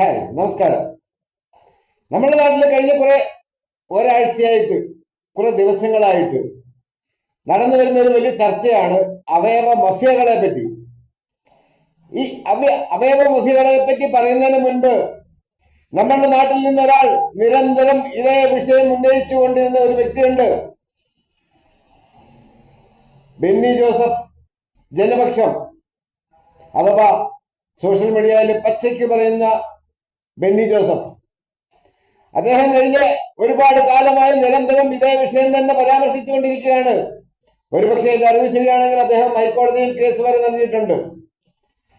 Hi നമസ്കാരം. നമ്മുടെ നാട്ടിൽ കഴിഞ്ഞ കുറെ ഒരാഴ്ചയായിട്ട് കുറെ ദിവസങ്ങളായിട്ട് നടന്നു വരുന്ന ഒരു വലിയ ചർച്ചയാണ് അവയവ മഫിയകളെ പറ്റി. ഈ അവയ അവയവ മഫിയകളെ പറ്റി പറയുന്നതിന് മുൻപ് നമ്മളുടെ നാട്ടിൽ നിന്നൊരാൾ നിരന്തരം ഇതേ വിഷയം ഉന്നയിച്ചു കൊണ്ടിരുന്ന ഒരു വ്യക്തിയുണ്ട്. ബെന്നി ജോസഫ് ജനപക്ഷം അഥവാ സോഷ്യൽ മീഡിയയിൽ പച്ചയ്ക്ക് പറയുന്ന ബെന്നി ജോസഫ്. അദ്ദേഹം കഴിഞ്ഞ ഒരുപാട് കാലമായി നിരന്തരം ഇതേ വിഷയം തന്നെ പരാമർശിച്ചുകൊണ്ടിരിക്കുകയാണ്. ഒരുപക്ഷെ എന്റെ അറിവ് ശരിയാണെങ്കിൽ അദ്ദേഹം ഹൈക്കോടതിയിൽ കേസ് വരെ നൽകിയിട്ടുണ്ട്.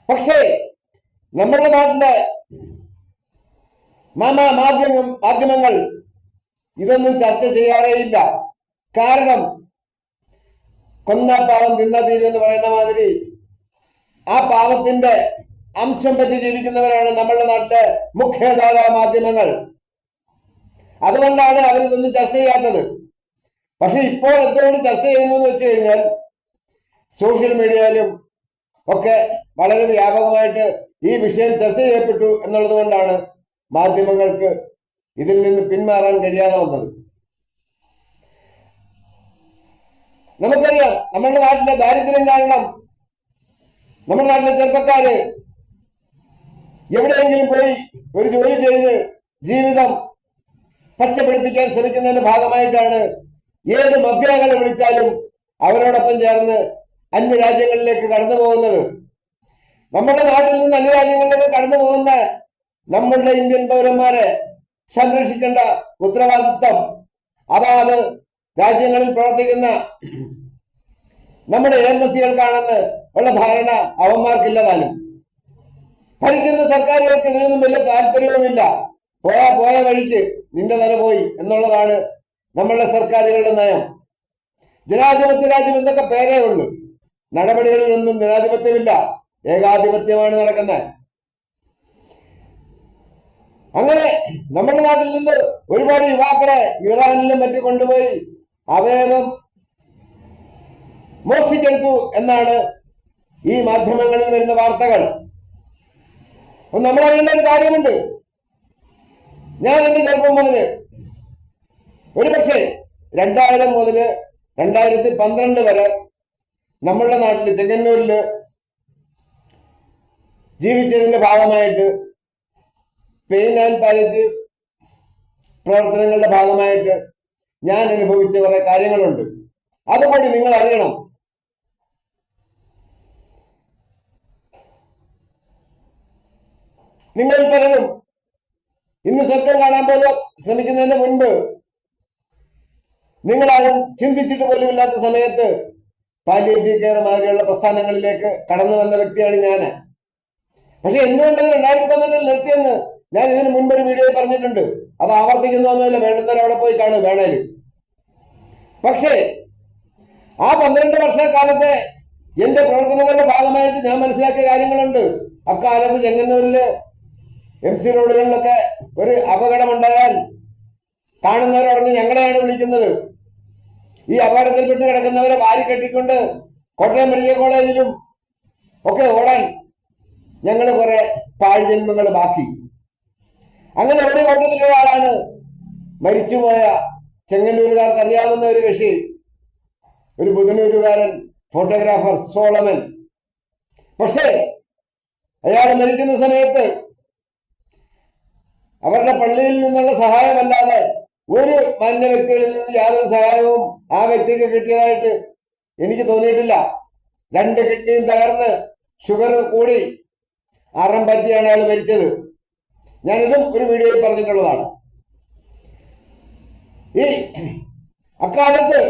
പക്ഷേ നമ്മുടെ നാട്ടിലെ മാമ മാധ്യമം മാധ്യമങ്ങൾ ഇതൊന്നും ചർച്ച ചെയ്യാറേയില്ല. കാരണം കൊന്ന പാവം തിന്ന തീരും പറയുന്ന മാതിരി ആ പാവത്തിന്റെ അംശം പറ്റി ജീവിക്കുന്നവരാണ് നമ്മളുടെ നാട്ടിലെ മുഖ്യധാര മാധ്യമങ്ങൾ. അതുകൊണ്ടാണ് അവരിതൊന്നും ചർച്ച ചെയ്യാത്തത്. പക്ഷെ ഇപ്പോൾ എന്തുകൊണ്ട് ചർച്ച ചെയ്യുന്നു എന്ന് വെച്ച് കഴിഞ്ഞാൽ സോഷ്യൽ മീഡിയയിലും ഒക്കെ വളരെ വ്യാപകമായിട്ട് ഈ വിഷയം ചർച്ച ചെയ്യപ്പെട്ടു എന്നുള്ളത് കൊണ്ടാണ് മാധ്യമങ്ങൾക്ക് ഇതിൽ നിന്ന് പിന്മാറാൻ കഴിയാതെ വന്നത്. നമുക്കറിയാം നമ്മുടെ നാട്ടിലെ ദാരിദ്ര്യം കാരണം നമ്മുടെ നാട്ടിലെ ചെറുപ്പക്കാര് എവിടെയെങ്കിലും പോയി ഒരു ജോലി ചെയ്ത് ജീവിതം പച്ചപിടിപ്പിക്കാൻ ശ്രമിക്കുന്നതിന്റെ ഭാഗമായിട്ടാണ് ഏത് മഫ്യാകളെ വിളിച്ചാലും അവരോടൊപ്പം ചേർന്ന് അന്യരാജ്യങ്ങളിലേക്ക് കടന്നു പോകുന്നത്. നമ്മുടെ നാട്ടിൽ നിന്ന് അന്യരാജ്യങ്ങളിലേക്ക് കടന്നു പോകുന്ന നമ്മളുടെ ഇന്ത്യൻ പൗരന്മാരെ സംരക്ഷിക്കേണ്ട ഉത്തരവാദിത്വം അതാത് രാജ്യങ്ങളിൽ പ്രവർത്തിക്കുന്ന നമ്മുടെ ഏംബസികൾക്കാണെന്ന് ഉള്ള ധാരണ അവന്മാർക്കില്ലതാനും. ഭരിക്കുന്ന സർക്കാരുകൾക്ക് ഇതിനൊന്നും വലിയ താല്പര്യവുമില്ല. പോയ പോയ വഴിക്ക് നിന്റെ നില പോയി എന്നുള്ളതാണ് നമ്മളുടെ സർക്കാരുകളുടെ നയം. ജനാധിപത്യ രാജ്യം എന്നൊക്കെ പേരേ ഉള്ളൂ. നടപടികളിലൊന്നും ജനാധിപത്യമില്ല. ഏകാധിപത്യമാണ് നടക്കുന്നത്. അങ്ങനെ നമ്മുടെ നാട്ടിൽ നിന്ന് ഒരുപാട് യുവാക്കളെ ഇറാനിലും മറ്റു കൊണ്ടുപോയി അവയവം മോഷ്ടിച്ചെടുത്തു എന്നാണ് ഈ മാധ്യമങ്ങളിൽ വരുന്ന വാർത്തകൾ. അപ്പൊ നമ്മൾ അറിയേണ്ട ഒരു കാര്യമുണ്ട്. ഞാൻ എന്റെ ചെറുപ്പം മുതൽ? ഒരു പക്ഷേ രണ്ടായിരം മുതൽ രണ്ടായിരത്തി പന്ത്രണ്ട് വരെ നമ്മളുടെ നാട്ടിൽ ചെങ്ങന്നൂരിൽ ജീവിച്ചതിന്റെ ഭാഗമായിട്ട് പെയിൻ ആൻഡ് പാലറ്റ് പ്രവർത്തനങ്ങളുടെ ഭാഗമായിട്ട് ഞാൻ അനുഭവിച്ച കുറെ കാര്യങ്ങളുണ്ട്. അതുപോലെ നിങ്ങൾ അറിയണം നിങ്ങൾ പലരും ഇന്ന് സ്വപ്നം കാണാൻ പോലും ശ്രമിക്കുന്നതിന് മുൻപ് നിങ്ങളാരും ചിന്തിച്ചിട്ട് പോലും ഇല്ലാത്ത സമയത്ത് പാലിയേറ്റീവ് കെയർ മാതിരിയുള്ള പ്രസ്ഥാനങ്ങളിലേക്ക് കടന്നു വന്ന വ്യക്തിയാണ് ഞാൻ. പക്ഷെ എന്തുകൊണ്ടത് രണ്ടായിരത്തി പന്ത്രണ്ടിൽ നിർത്തിയെന്ന് ഞാൻ ഇതിന് മുൻപ് ഒരു വീഡിയോയിൽ പറഞ്ഞിട്ടുണ്ട്. അത് ആവർത്തിക്കുന്നൊന്നുമില്ല വേണ്ടുന്നവർ അവിടെ പോയി കാണും വേണേലും. പക്ഷേ ആ പന്ത്രണ്ട് വർഷക്കാലത്തെ എന്റെ പ്രവർത്തനങ്ങളുടെ ഭാഗമായിട്ട് ഞാൻ മനസ്സിലാക്കിയ കാര്യങ്ങളുണ്ട്. അക്കാലത്ത് ചെങ്ങന്നൂരിൽ എം സി റോഡുകളിലൊക്കെ ഒരു അപകടമുണ്ടായാൽ കാണുന്നവരോടൊന്ന് ഞങ്ങളെയാണ് വിളിക്കുന്നത്. ഈ അപകടത്തിൽപ്പെട്ട് കിടക്കുന്നവരെ വാരി കെട്ടിക്കൊണ്ട് കോട്ടയം മെഡിക്കൽ കോളേജിലും ഒക്കെ ഓടാൻ ഞങ്ങൾ കുറെ പാഴ്ജന്മങ്ങൾ ബാക്കി. അങ്ങനെ ഓടിയ കൂട്ടത്തിലുള്ള ആളാണ് മരിച്ചുപോയ ചെങ്ങന്നൂരുകാർക്ക് അറിയാവുന്ന ഒരു കക്ഷി ഒരു ബുധനൂരുകാരൻ ഫോട്ടോഗ്രാഫർ സോളമൻ. പക്ഷേ അയാൾ മരിക്കുന്ന സമയത്ത് അവരുടെ പള്ളിയിൽ നിന്നുള്ള സഹായമല്ലാതെ ഒരു മാന്യ വ്യക്തികളിൽ നിന്ന് യാതൊരു സഹായവും ആ വ്യക്തിക്ക് കിട്ടിയതായിട്ട് എനിക്ക് തോന്നിയിട്ടില്ല. രണ്ട് കിഡ്നിയും തകർന്ന് ഷുഗർ കൂടി അറം പറ്റിയാണ് അയാൾ മരിച്ചത്. ഞാനിതും ഒരു വീഡിയോയിൽ പറഞ്ഞിട്ടുള്ളതാണ്. ഈ അക്കാലത്ത്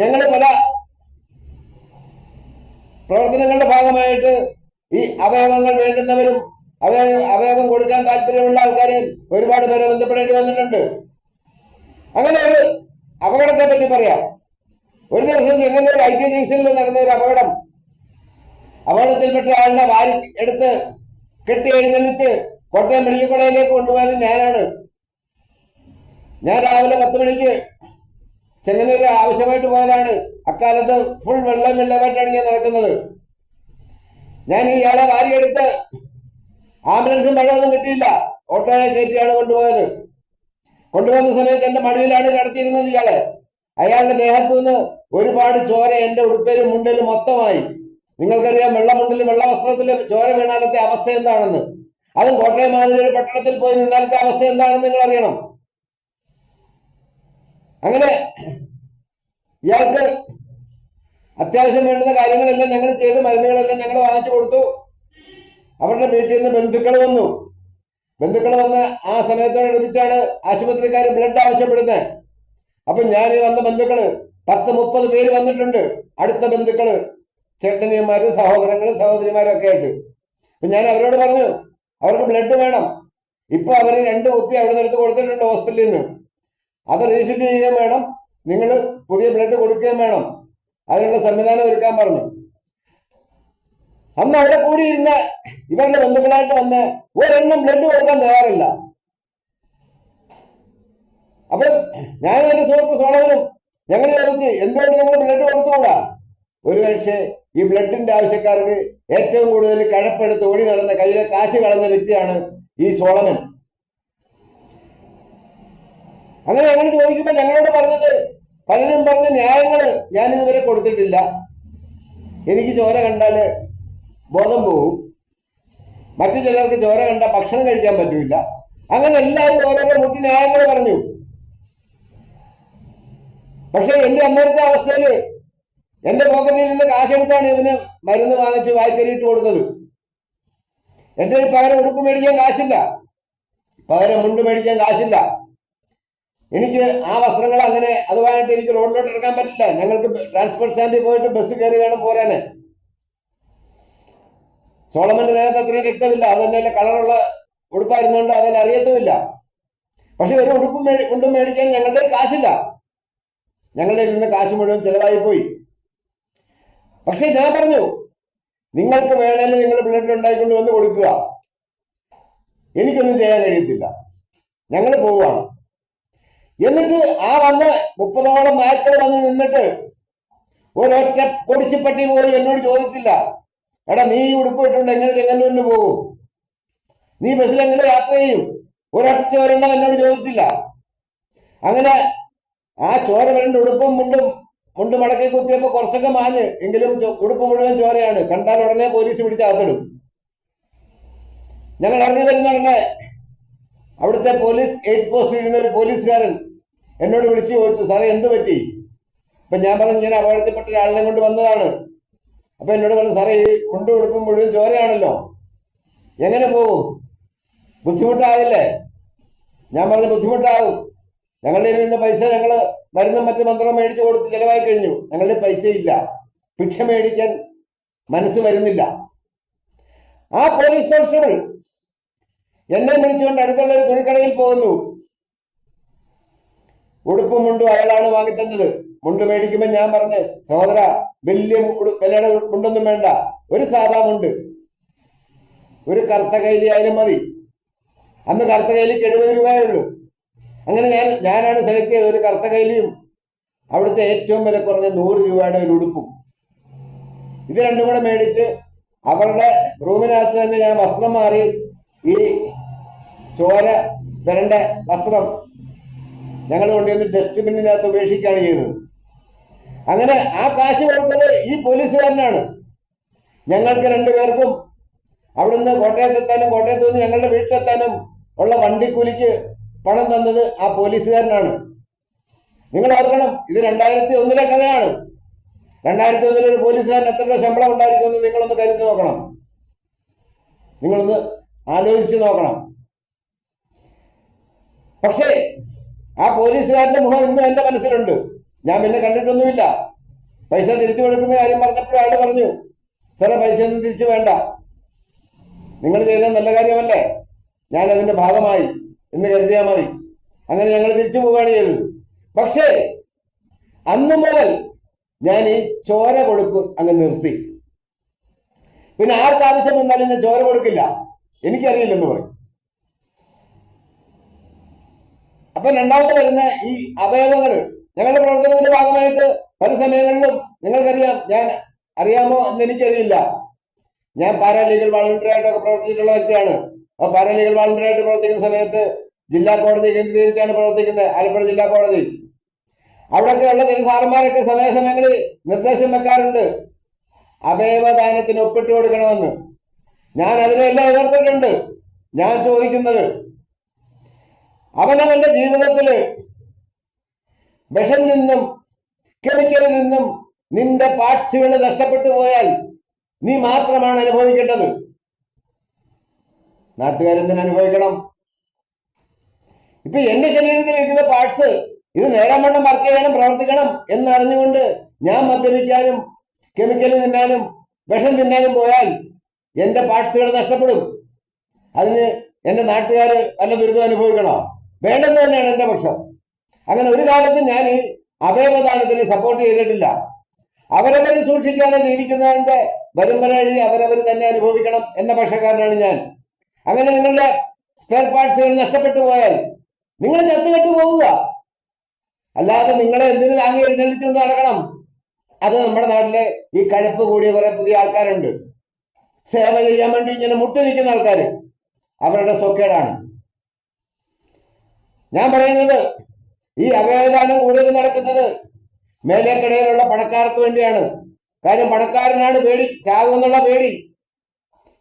ഞങ്ങൾ പല പ്രവർത്തനങ്ങളുടെ ഭാഗമായിട്ട് ഈ അവയവങ്ങൾ വേണ്ടുന്നവരും അവയവ അവയവം കൊടുക്കാൻ താല്പര്യമുള്ള ആൾക്കാരെ ഒരുപാട് പേരെ ബന്ധപ്പെടേണ്ടി വന്നിട്ടുണ്ട്. അങ്ങനെ ഒരു അപകടത്തെ പറ്റി പറയാം. ഒരു ദിവസം ഇങ്ങനെ ഒരു ഐ ടി ജംഗ്ഷനിൽ നടന്ന ഒരു അപകടം. അപകടത്തിൽപ്പെട്ട ആളിനെ വാരി എടുത്ത് കെട്ടി എഴുന്നള്ളിച്ച് കോട്ടയം മെഡിക്കൽ കോളേജിലേക്ക് കൊണ്ടുപോയത് ഞാനാണ്. ഞാൻ രാവിലെ പത്ത് മണിക്ക് ചെങ്ങന്നൂര് ആവശ്യമായിട്ട് പോയതാണ്. അക്കാലത്ത് ഫുൾ വെള്ളം വെള്ളമായിട്ടാണ് ഞാൻ നടക്കുന്നത്. ഞാൻ ഇയാളെ വാരിയെടുത്ത് ആംബുലൻസും മഴയൊന്നും കിട്ടിയില്ല. ഓട്ടോയെ കയറ്റിയാണ് കൊണ്ടുപോയത്. കൊണ്ടുപോകുന്ന സമയത്ത് എന്റെ മടിയിലാണ് കിടത്തിയിരുന്നത് ഇയാളെ. അയാളുടെ ദേഹത്തു നിന്ന് ഒരുപാട് ചോര എന്റെ ഉടുപ്പേലും മുണ്ടിലും മൊത്തമായി. നിങ്ങൾക്കറിയാം വെള്ള വസ്ത്രത്തിലും ചോര വീണാലത്തെ അവസ്ഥ എന്താണെന്ന്. അതും കോട്ടയം മാതിരി പട്ടണത്തിൽ പോയി നിന്നാലത്തെ അവസ്ഥ എന്താണെന്ന് നിങ്ങൾ അറിയണം അങ്ങനെ ഇയാൾക്ക് അത്യാവശ്യം വേണ്ടുന്ന കാര്യങ്ങളെല്ലാം ഞങ്ങൾ ചെയ്ത് മരുന്നുകളെല്ലാം ഞങ്ങൾ വാങ്ങിച്ചു കൊടുത്തു. അവരുടെ വീട്ടിൽ നിന്ന് ബന്ധുക്കൾ വന്നു. ബന്ധുക്കൾ വന്ന് ആ സമയത്തോടനുബന്ധിച്ചാണ് ആശുപത്രിക്കാർ ബ്ലഡ് ആവശ്യപ്പെടുന്നത് അപ്പൊ ഞാൻ വന്ന ബന്ധുക്കൾ പത്ത് മുപ്പത് പേര് വന്നിട്ടുണ്ട്. അടുത്ത ബന്ധുക്കൾ ചേട്ടനിയന്മാര് സഹോദരങ്ങൾ സഹോദരിമാരും ഒക്കെ ആയിട്ട്. അപ്പൊ ഞാൻ അവരോട് പറഞ്ഞു അവർക്ക് ബ്ലഡ് വേണം. ഇപ്പൊ അവർ രണ്ട് കുപ്പി അവിടെ നിന്ന് എടുത്ത് കൊടുത്തിട്ടുണ്ട് ഹോസ്പിറ്റലിൽ നിന്ന്. അത് റീഫില്ല് ചെയ്യുകയും വേണം. നിങ്ങൾ പുതിയ ബ്ലഡ് കൊടുക്കുകയും വേണം. അതിനുള്ള സംവിധാനം ഒരുക്കാൻ പറഞ്ഞു. അന്ന് അവിടെ കൂടിയിരുന്ന ഇവരുടെ ബന്ധുക്കളായിട്ട് വന്ന് ഒരെണ്ണം ബ്ലഡ് കൊടുക്കാൻ തയ്യാറില്ല. അപ്പൊ ഞാൻ എന്റെ സുഹൃത്ത് സോളവനും ഞങ്ങൾ ചോദിച്ച് എന്തുകൊണ്ട് നിങ്ങൾ ബ്ലഡ് കൊടുത്തുകൂടാ? ഒരു പക്ഷേ ഈ ബ്ലഡിന്റെ ആവശ്യക്കാർക്ക് ഏറ്റവും കൂടുതൽ കഴപ്പെടുത്ത് ഓടി നടന്ന കയ്യിലെ കാശ് കളഞ്ഞ വ്യക്തിയാണ് ഈ സോളമൻ അങ്ങനെ ഞങ്ങൾ ചോദിക്കുമ്പോ ഞങ്ങളോട് പറഞ്ഞത് പലരും പറഞ്ഞ ന്യായങ്ങൾ ഞാൻ ഇതുവരെ കൊടുത്തിട്ടില്ല. എനിക്ക് ചോര കണ്ടാൽ ബോധം പോവും. മറ്റു ചിലർക്ക് ചോര കണ്ട ഭക്ഷണം കഴിക്കാൻ പറ്റൂല. അങ്ങനെ എല്ലാവരും ഓരോരോ മുട്ടി ന്യായങ്ങൾ പറഞ്ഞു. പക്ഷെ എന്റെ അന്നേരത്തെ അവസ്ഥയിൽ എന്റെ പോക്കറ്റിൽ നിന്ന് കാശെടുത്താണ് ഇവന് മരുന്ന് വാങ്ങിച്ച് വായ്ക്കരിയിട്ട് കൊടുത്തത്. എന്റെ പകരം ഉടുപ്പ് മേടിക്കാൻ കാശില്ല. പകരം മുണ്ട് മേടിക്കാൻ കാശില്ല. എനിക്ക് ആ വസ്ത്രങ്ങൾ അങ്ങനെ അതുമായിട്ട് എനിക്ക് റോഡിലോട്ട് ഇറക്കാൻ പറ്റില്ല. ഞങ്ങൾക്ക് ട്രാൻസ്പോർട്ട് സ്റ്റാൻഡിൽ പോയിട്ട് ബസ് കയറി വേണം പോരാന്. സോളമന്റെ ദേഹത്ത് അത്രയും രക്തമില്ല അത് തന്നെ കളറുള്ള ഉടുപ്പായിരുന്നുകൊണ്ട് അതിൽ അറിയത്തുമില്ല. പക്ഷെ ഒരു ഉടുപ്പ് മേടി കൊണ്ടും മേടിക്കാൻ ഞങ്ങളുടെ കാശില്ല. ഞങ്ങളുടെ നിന്ന് കാശ് മുഴുവൻ ചെലവായി പോയി പക്ഷെ ഞാൻ പറഞ്ഞു നിങ്ങൾക്ക് വേണമെങ്കിൽ നിങ്ങൾ ബ്ലഡ് ഉണ്ടായിക്കൊണ്ട് വന്ന് കൊടുക്കുക. എനിക്കൊന്നും ചെയ്യാൻ കഴിയത്തില്ല. ഞങ്ങൾ പോവുകയാണ്. എന്നിട്ട് ആ വന്ന മുപ്പതോളം മാറ്റം വന്ന് നിന്നിട്ട് ഒരൊറ്റ പൊടിച്ചിപ്പട്ടി പോലും എന്നോട് ചോദിച്ചില്ല. എടാ നീ ഉടുപ്പിട്ടുണ്ട് എങ്ങനെ ചെങ്ങന്നൂരിന് പോകും? നീ ബസ്സിൽ എങ്ങനെ യാത്ര ചെയ്യും? ഒരൊറ്റ ഒരെണ്ണം എന്നോട് ചോദിച്ചില്ല. അങ്ങനെ ആ ചോര വരണ്ട ഉടുപ്പും മുണ്ടും മുണ്ട് മടക്കി കുത്തിയപ്പോ കുറച്ചൊക്കെ മാഞ്ഞ് എങ്കിലും ഉടുപ്പ് മുഴുവൻ ചോരയാണ്. കണ്ടാൽ ഉടനെ പോലീസ് പിടിച്ച് അകത്തിടും ഞങ്ങൾ ഇറങ്ങി വരുന്ന ഉടനെ അവിടുത്തെ പോലീസ് എയ്റ്റ് പോസ്റ്റിൽ ഇരുന്ന ഒരു പോലീസുകാരൻ എന്നോട് വിളിച്ചു ചോദിച്ചു സാറേ എന്ത് പറ്റി? അപ്പൊ ഞാൻ പറഞ്ഞു ഞാൻ അപകടത്തിൽപ്പെട്ട ഒരാളിനെ കൊണ്ട് വന്നതാണ്. അപ്പൊ എന്നോട് പറഞ്ഞു സാറേ ഈ മുണ്ട് ഉടുപ്പും മുഴുവൻ ചോരയാണല്ലോ. എങ്ങനെ പോകും? ബുദ്ധിമുട്ടായില്ലേ? ഞാൻ പറഞ്ഞ ബുദ്ധിമുട്ടാവും. ഞങ്ങളുടെ നിന്ന് പൈസ ഞങ്ങൾ മരുന്നും മറ്റു മന്ത്രം മേടിച്ചു കൊടുത്ത് ചെലവായി കഴിഞ്ഞു. ഞങ്ങളുടെ പൈസയില്ല. ഭിക്ഷ മേടിക്കാൻ മനസ്സ് വരുന്നില്ല. ആ പോലീസ് കോൺസ്റ്റബിൾ എന്നെ വിളിച്ചുകൊണ്ട് അടുത്തുള്ള ഒരു തുണിക്കടയിൽ പോകുന്നു. ഉടുപ്പും മുണ്ടും അയാളാണ് വാങ്ങിത്തന്നത്. മുണ്ട് മേടിക്കുമ്പോൾ ഞാൻ പറഞ്ഞ് സഹോദര വലിയ വിലയുടെ മുണ്ടൊന്നും വേണ്ട. ഒരു സാധാ മുണ്ട് ഒരു കറുത്ത കൈലി ആയാലും മതി. അന്ന് കറുത്ത കൈലിക്ക് എഴുപത് രൂപയേ ഉള്ളൂ. അങ്ങനെ ഞാൻ ഞാനാണ് സെലക്ട് ചെയ്തത് ഒരു കറുത്ത കൈലിയും അവിടുത്തെ ഏറ്റവും വില കുറഞ്ഞ നൂറ് രൂപയുടെ ഒരു ഉടുപ്പും. ഇത് രണ്ടും കൂടെ മേടിച്ച് അവരുടെ റൂമിനകത്ത് തന്നെ ഞാൻ വസ്ത്രം മാറി ഈ ചോര വരണ്ട വസ്ത്രം ഞങ്ങൾ കൊണ്ടുവന്ന് ഡസ്റ്റ്ബിന്നിനകത്ത് ഉപേക്ഷിക്കുകയാണ് ചെയ്തത് അങ്ങനെ ആ കാശ് കൊടുത്തത് ഈ പോലീസുകാരനാണ്. ഞങ്ങൾക്ക് രണ്ടുപേർക്കും അവിടുന്ന് കോട്ടയത്തെത്താനും കോട്ടയത്ത് നിന്ന് ഞങ്ങളുടെ വീട്ടിലെത്താനും ഉള്ള വണ്ടിക്കൂലിക്ക് പണം തന്നത് ആ പോലീസുകാരനാണ്. നിങ്ങൾ ഓർക്കണം ഇത് രണ്ടായിരത്തി ഒന്നിലെ കഥയാണ്. രണ്ടായിരത്തി ഒന്നിലെ ഒരു പോലീസുകാരൻ എത്ര രൂപ ശമ്പളം ഉണ്ടായിരിക്കുമെന്ന് നിങ്ങളൊന്ന് കരുതി നോക്കണം. നിങ്ങളൊന്ന് ആലോചിച്ച് നോക്കണം. പക്ഷേ ആ പോലീസുകാരന്റെ മുഖം ഇന്നും എന്റെ മനസ്സിലുണ്ട്. ഞാൻ പിന്നെ കണ്ടിട്ടൊന്നുമില്ല. പൈസ തിരിച്ചു കൊടുക്കുന്ന കാര്യം പറഞ്ഞപ്പോഴും അയാൾ പറഞ്ഞു സാറേ പൈസ ഒന്നും തിരിച്ചു വേണ്ട. നിങ്ങൾ ചെയ്ത നല്ല കാര്യമല്ലേ? ഞാൻ അതിന്റെ ഭാഗമായി. എന്ന് കരുതിയാൽ മതി. അങ്ങനെ ഞങ്ങൾ തിരിച്ചു പോവുകയാണ് ചെയ്തത്. പക്ഷേ അന്ന് മുതൽ ഞാൻ ഈ ചോര കൊടുപ്പ് അങ്ങ് നിർത്തി. പിന്നെ ആർക്കാവശ്യം വന്നാലും ഞാൻ ചോര കൊടുക്കില്ല. എനിക്കറിയില്ലെന്ന് പറയും. അപ്പൊ രണ്ടാമത് വരുന്ന ഈ അവയവങ്ങൾ ഞങ്ങളുടെ പ്രവർത്തനത്തിന്റെ ഭാഗമായിട്ട് പല സമയങ്ങളിലും നിങ്ങൾക്കറിയാം ഞാൻ അറിയാമോ എന്ന് എനിക്കറിയില്ല. ഞാൻ പാരാലീഗൽ വളണ്ടറി ആയിട്ടൊക്കെ പ്രവർത്തിച്ചിട്ടുള്ള വ്യക്തിയാണ്. അപ്പൊ പാരാലീഗൽ വളണ്ടറി ആയിട്ട് പ്രവർത്തിക്കുന്ന സമയത്ത് ജില്ലാ കോടതി കേന്ദ്രീകരിച്ചാണ് പ്രവർത്തിക്കുന്നത് ആലപ്പുഴ ജില്ലാ കോടതി. അവിടെയൊക്കെയുള്ള ചില സാറന്മാരൊക്കെ സമയാസമയങ്ങളിൽ നിർദ്ദേശം വെക്കാറുണ്ട്. അവയവദാനത്തിന് ഒപ്പിട്ട് കൊടുക്കണമെന്ന്. ഞാൻ അതിനെല്ലാം എതിർത്തിട്ടുണ്ട് ഞാൻ ചോദിക്കുന്നത് അവനവന്റെ ജീവിതത്തിൽ വിഷം നിന്നും കെമിക്കലിൽ നിന്നും നിന്റെ പാർട്സുകൾ നഷ്ടപ്പെട്ടു പോയാൽ നീ മാത്രമാണ് അനുഭവിക്കേണ്ടത്. നാട്ടുകാരെന്തിനു അനുഭവിക്കണം? ഇപ്പൊ എന്റെ ശരീരത്തിൽ ഇരിക്കുന്ന പാർട്സ് ഇത് നേരം വണ്ണം വർക്ക് ചെയ്യണം പ്രവർത്തിക്കണം എന്നറിഞ്ഞുകൊണ്ട് ഞാൻ മദ്യപിക്കാനും കെമിക്കൽ നിന്നാലും വിഷം തിന്നാനും പോയാൽ എന്റെ പാർട്സുകൾ നഷ്ടപ്പെടും. അതിന് എന്റെ നാട്ടുകാർ വല്ല ദുരിതം അനുഭവിക്കണോ? വേണ്ടെന്ന് തന്നെയാണ് എന്റെ പക്ഷം. അങ്ങനെ ഒരു കാലത്തും ഞാൻ ഈ സപ്പോർട്ട് ചെയ്തിട്ടില്ല. അവരവർ സൂക്ഷിക്കാതെ ജീവിക്കുന്നതിന്റെ വരുമ്പഴി അവരവർ തന്നെ അനുഭവിക്കണം എന്ന പക്ഷക്കാരനാണ് ഞാൻ. അങ്ങനെ നിങ്ങളുടെ സ്പെയർ പാർട്സുകൾ നഷ്ടപ്പെട്ടു പോയാൽ നിങ്ങൾ ചത്തുകെട്ടു പോവുക അല്ലാതെ നിങ്ങളെ എന്തിനു താങ്ങി എഴുന്നള്ളിച്ചുകൊണ്ട് നടക്കണം? അത് നമ്മുടെ നാട്ടിലെ ഈ കഴപ്പ് കൂടിയ കുറെ പുതിയ ആൾക്കാരുണ്ട്. സേവ ചെയ്യാൻ വേണ്ടി ഇങ്ങനെ മുട്ടി നിൽക്കുന്ന ആൾക്കാർ അവരുടെ സൊക്കേടാണ് ഞാൻ പറയുന്നത് ഈ അവയവദാനം കൂടുതൽ നടക്കുന്നത് മേലേക്കിടയിലുള്ള പണക്കാർക്ക് വേണ്ടിയാണ്. കാര്യം പണക്കാരനാണ് പേടി ചാകുമെന്നുള്ള പേടി.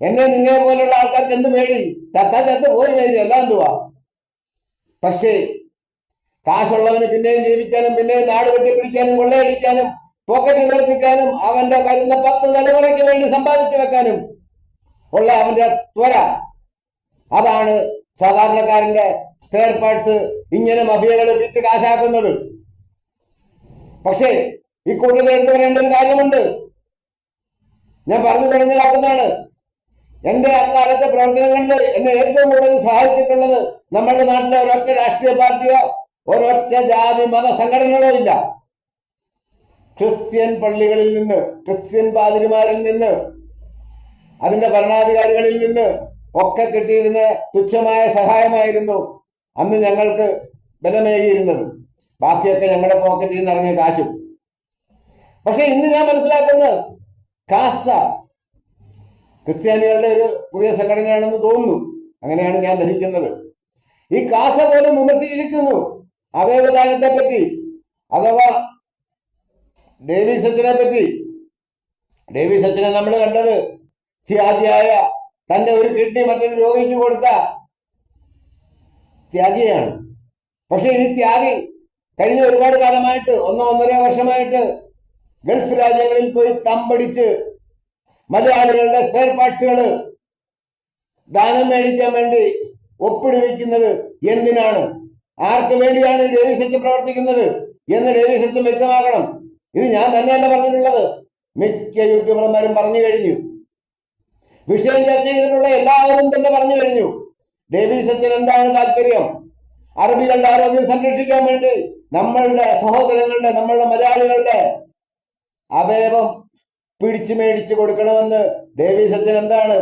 എന്നെ നിങ്ങളെ പോലുള്ള ആൾക്കാർക്ക് എന്ത് പേടി? ചത്താ ചത്ത് പോയി പേടി എല്ലാം എന്തുവാ? പക്ഷേ കാശുള്ളവന് പിന്നെയും ജീവിക്കാനും പിന്നെയും നാട് വെട്ടിപ്പിടിക്കാനും കൊള്ളയടിക്കാനും പോക്കറ്റ് ഉയർപ്പിക്കാനും അവന്റെ വരുന്ന പത്ത് തലമുറയ്ക്ക് വേണ്ടി സമ്പാദിച്ചു വെക്കാനും ഉള്ള അവന്റെ ത്വര. അതാണ് സാധാരണക്കാരന്റെ സ്പെയർ പാർട്സ് ഇങ്ങനെ മഫിയകൾ വിറ്റ് കാശാക്കുന്നത്. പക്ഷേ ഈ കൂടുതൽ എടുത്തു പറയേണ്ട ഒരു കാര്യമുണ്ട്. ഞാൻ പറഞ്ഞു തുടങ്ങിയതാക്കുന്നതാണ് എന്റെ അക്കാലത്തെ പ്രവർത്തനങ്ങളിൽ എന്നെ ഏറ്റവും കൂടുതൽ സഹായിച്ചിട്ടുള്ളത് നമ്മുടെ നാട്ടിലെ ഒരൊറ്റ രാഷ്ട്രീയ പാർട്ടിയോ ഒരൊറ്റ ജാതി മത സംഘടനകളോ ഇല്ല. ക്രിസ്ത്യൻ പള്ളികളിൽ നിന്ന് ക്രിസ്ത്യൻ പാതിരിമാരിൽ നിന്ന് അതിന്റെ ഭരണാധികാരികളിൽ നിന്ന് ഒക്കെ കിട്ടിയിരുന്ന തുച്ഛമായ സഹായമായിരുന്നു അന്ന് ഞങ്ങൾക്ക് ബലമേകിയിരുന്നത്. ബാക്കിയൊക്കെ ഞങ്ങളുടെ പോക്കറ്റിൽ നിന്ന് ഇറങ്ങിയ കാശും. പക്ഷെ ഇന്ന് ഞാൻ മനസ്സിലാക്കുന്നത് കാസ ക്രിസ്ത്യാനികളുടെ ഒരു പുതിയ സംഘടനയാണെന്ന് തോന്നുന്നു. അങ്ങനെയാണ് ഞാൻ ധരിക്കുന്നത്. ഈ കാസ പോലും വിമർശിച്ചിരിക്കുന്നു. അവയവദാനത്തെ പറ്റി അഥവാ ഡേവി സച്ചിനെ പറ്റി. ഡേവി സച്ചിനെ നമ്മൾ കണ്ടത് ത്യാഗിയായ തന്റെ ഒരു കിഡ്നി മറ്റൊരു രോഗിക്ക് കൊടുത്ത ത്യാഗിയാണ്. പക്ഷെ ഈ ത്യാഗി കഴിഞ്ഞ ഒരുപാട് കാലമായിട്ട് ഒന്നോ ഒന്നര വർഷമായിട്ട് ഗൾഫ് രാജ്യങ്ങളിൽ പോയി തമ്പടിച്ച് മലയാളികളുടെ സ്പെയർ പാർട്സുകൾ ദാനം മേടിക്കാൻ വേണ്ടി ഒപ്പിടുവിക്കുന്നത് എന്തിനാണ്? ആർക്ക് വേണ്ടിയാണ് ഡേവി സച്ച് പ്രവർത്തിക്കുന്നത് എന്ന് ഡേവി സച്ചും വ്യക്തമാക്കണം. ഇത് ഞാൻ തന്നെയല്ല പറഞ്ഞിട്ടുള്ളത്. മിക്ക യൂട്യൂബർമാരും പറഞ്ഞു കഴിഞ്ഞു. വിഷയം ചർച്ച ചെയ്തിട്ടുള്ള എല്ലാവരും തന്നെ പറഞ്ഞു കഴിഞ്ഞു. ഡേവിസ് അച്ഛൻ എന്താണ് താല്പര്യം? അറബികളുടെ ആരോഗ്യം സംരക്ഷിക്കാൻ വേണ്ടി നമ്മളുടെ സഹോദരങ്ങളുടെ നമ്മളുടെ മലയാളികളുടെ അവയവം പിടിച്ചു മേടിച്ചു കൊടുക്കണമെന്ന് ഡേവിസ് സച്ചൻ എന്താണ്?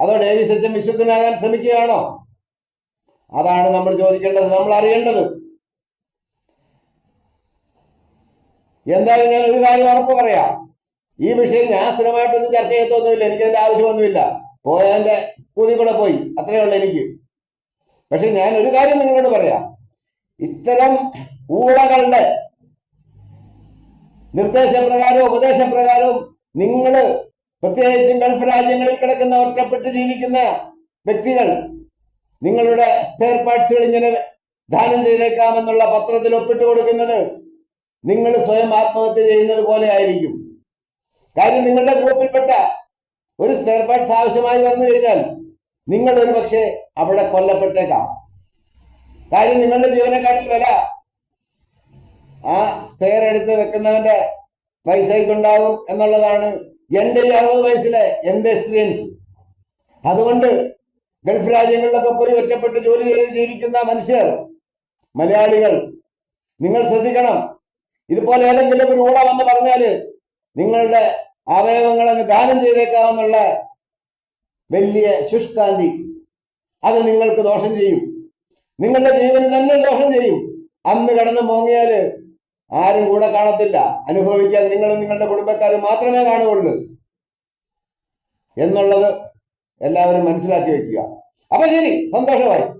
അതോ ഡേവിസ് സച്ചൻ വിശുദ്ധനാകാൻ ശ്രമിക്കുകയാണോ? അതാണ് നമ്മൾ ചോദിക്കേണ്ടത് നമ്മൾ അറിയേണ്ടത്. എന്തായാലും ഞാൻ ഒരു കാര്യം ഉറപ്പ് പറയാം. ഈ വിഷയം ഞാൻ സ്ഥിരമായിട്ടൊന്നും ചർച്ച ചെയ്യത്തൊന്നുമില്ല. എനിക്കതിന്റെ ആവശ്യമൊന്നുമില്ല. പോയതിന്റെ കൂതി കൂടെ പോയി. അത്രയേ ഉള്ളൂ എനിക്ക്. പക്ഷെ ഞാൻ ഒരു കാര്യം നിങ്ങളോട് പറയാം. ഇത്തരം ഊളകളുടെ നിർദ്ദേശപ്രകാരവും ഉപദേശപ്രകാരവും നിങ്ങൾ പ്രത്യേകിച്ചും ഗൾഫ് രാജ്യങ്ങളിൽ കിടക്കുന്ന ഒറ്റപ്പെട്ട് ജീവിക്കുന്ന വ്യക്തികൾ നിങ്ങളുടെ സ്പെയർ പാർട്സുകൾ ഇങ്ങനെ ദാനം ചെയ്തേക്കാമെന്നുള്ള പത്രത്തിൽ ഒപ്പിട്ട് കൊടുക്കുന്നത് നിങ്ങൾ സ്വയം ആത്മഹത്യ ചെയ്യുന്നത് പോലെ ആയിരിക്കും. കാര്യം നിങ്ങളുടെ ഗ്രൂപ്പിൽപ്പെട്ട ഒരു സ്പെയർ പാർട്സ് ആവശ്യമായി വന്നു കഴിഞ്ഞാൽ നിങ്ങൾ ഒരു പക്ഷേ അവിടെ കൊല്ലപ്പെട്ടേക്കാം. കാര്യം നിങ്ങളുടെ ജീവനെക്കാട്ടിൽ വില ആ സ്പെയർ എടുത്ത് വെക്കുന്നവന്റെ പൈസയ്ക്കുണ്ടാകും എന്നുള്ളതാണ് എന്റെ ഈ അറുപത് വയസ്സിലെ എന്റെ എക്സ്പീരിയൻസ് അതുകൊണ്ട് ഗൾഫ് രാജ്യങ്ങളിലൊക്കെ പോയി ഒറ്റപ്പെട്ട് ജോലി ചെയ്ത് ജീവിക്കുന്ന മനുഷ്യർ മലയാളികൾ നിങ്ങൾ ശ്രദ്ധിക്കണം. ഇതുപോലെ ഏതെങ്കിലും ഒരു ഊട വന്ന് പറഞ്ഞാൽ നിങ്ങളുടെ അവയവങ്ങൾ അങ്ങ് ദാനം ചെയ്തേക്കാമെന്നുള്ള വലിയ ശുഷ്കാന്തി അത് നിങ്ങൾക്ക് ദോഷം ചെയ്യും. നിങ്ങളുടെ ജീവൻ തന്നെ ദോഷം ചെയ്യും. അന്ന് കടന്നു മോങ്ങിയാൽ ആരും കൂടെ കാണത്തില്ല. അനുഭവിക്കാൻ നിങ്ങളും നിങ്ങളുടെ കുടുംബക്കാരും മാത്രമേ കാണുകയുള്ളൂ. എന്നുള്ളത് എല്ലാവരും മനസ്സിലാക്കി വെക്കുക അപ്പൊ ശരി സന്തോഷമായി.